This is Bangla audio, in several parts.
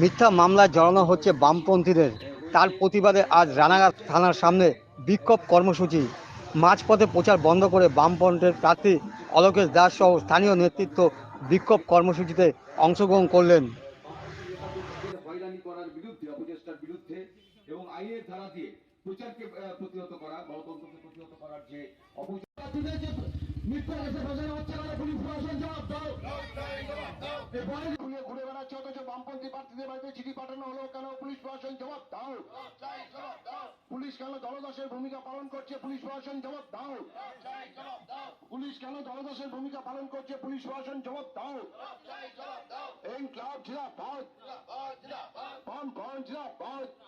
মিথ্যা মামলায় জড়ানো হচ্ছে বামপন্থীদের। তার প্রতিবাদে আজ রানাঘাট থানার সামনে বিক্ষোভ কর্মসূচি। মাঝপথে প্রচার বন্ধ করে বামপন্থের প্রার্থী অলোকেশ দাস সহ স্থানীয় নেতৃত্ব বিক্ষোভ কর্মসূচিতে অংশগ্রহণ করলেন। এবং আইনের ধারা দিয়ে প্রচারকে প্রতিহত করা গণতন্ত্রকে প্রতিহত করার যে মিথ্যা হচ্ছে না পুলিশ প্রশাসন জবাব দাও ঘুরে ঘুরে বেড়াচ্ছে অথচ বামপন্থী প্রার্থীদের বাড়িতে চিঠি পাঠানো হলো কেন? পুলিশ প্রশাসন জবাব দাও। পুলিশ কেন দলদাসের ভূমিকা পালন করছে? পুলিশ প্রশাসন জবাব দাও। পুলিশ কেন দলদাসের ভূমিকা পালন করছে? পুলিশ প্রশাসন জবাব দাও।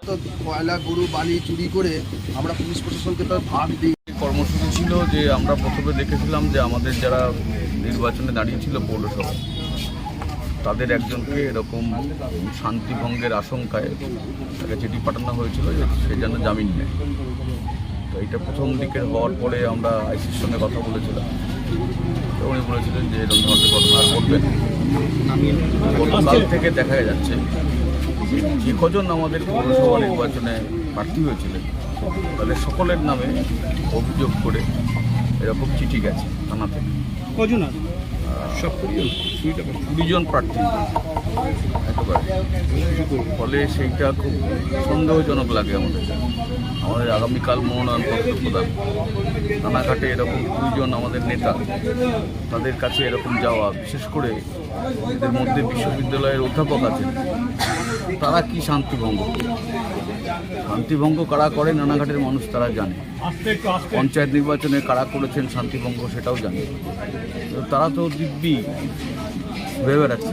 তো কয়লা গরু বালি চুরি করে আমরা পুলিশ প্রশাসনকে তো ভাগ দিই। কর্মসূচি ছিল যে আমরা প্রথমে দেখেছিলাম যে আমাদের যারা নির্বাচনে দাঁড়িয়েছিল পৌরসভা তাদের একজনকে এরকম শান্তিভঙ্গের আশঙ্কায় তাকে চিঠি পাঠানো হয়েছিল যে সে যেন জামিন নেয়। তো এইটা প্রথম দিকের হওয়ার পরে আমরা আইসির সঙ্গে কথা বলেছিলাম। উনি বলেছিলেন যে এরকম ধরনের ঘটনা আর ঘটবে। না গতকাল থেকে দেখা যাচ্ছে যে কজন আমাদের পৌরসভা নির্বাচনে প্রার্থী হয়েছিলেন তাদের সকলের নামে অভিযোগ করে এরকম চিঠি গেছে থানা থেকে কজন আর সব দুজন প্রার্থী। ফলে সেইটা খুব সন্দেহজনক লাগে আমাদের। আমাদের আগামীকাল মনোনয়ন পত্র প্রদান। রানাঘাটে এরকম দুইজন আমাদের নেতা, তাদের কাছে এরকম যাওয়া, বিশেষ করে এদের মধ্যে বিশ্ববিদ্যালয়ের অধ্যাপক আছেন। তারা কি শান্তিভঙ্গ? শান্তিভঙ্গ কারা করে নানাঘাটের মানুষ তারা জানে। পঞ্চায়েত নির্বাচনে কারা করেছেন শান্তিভঙ্গ সেটাও জানে। তো তারা তো দিব্যি ভেবে বেড়াচ্ছে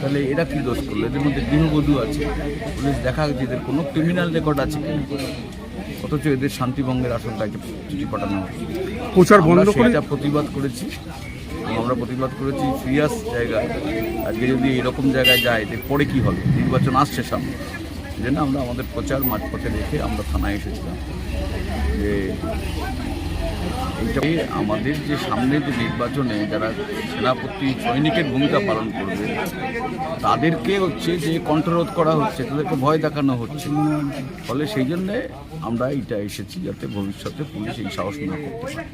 তাহলে এরা কি দোষ করল? এদের মধ্যে গৃহবধূ আছে। পুলিশ দেখা গেছে এদের কোনো ক্রিমিনাল রেকর্ড আছে কিনা? অথচ এদের শান্তিভঙ্গের আশঙ্কায় চিঠি পাঠানো প্রচার বন্ধ করে প্রতিবাদ করেছি। আমরা প্রতিবাদ করেছি সিরিয়াস জায়গায় আজকে যদি এরকম জায়গায় যায় যে পরে কি হবে? নির্বাচন আসছে সামনে। জন্য আমরা আমাদের প্রচার মাঝপথে রেখে আমরা থানায় এসেছিলাম। যে এইটাই আমাদের যে সামনে যে নির্বাচনে যারা সেনাপতি, সৈনিকের ভূমিকা পালন করবে, তাদেরকে হচ্ছে যে কণ্ঠরোধ করা হচ্ছে, তাদেরকে ভয় দেখানো হচ্ছে। ফলে সেই জন্যে আমরা এটা এসেছি যাতে ভবিষ্যতে পুলিশ এই সাহস না করতে পারে।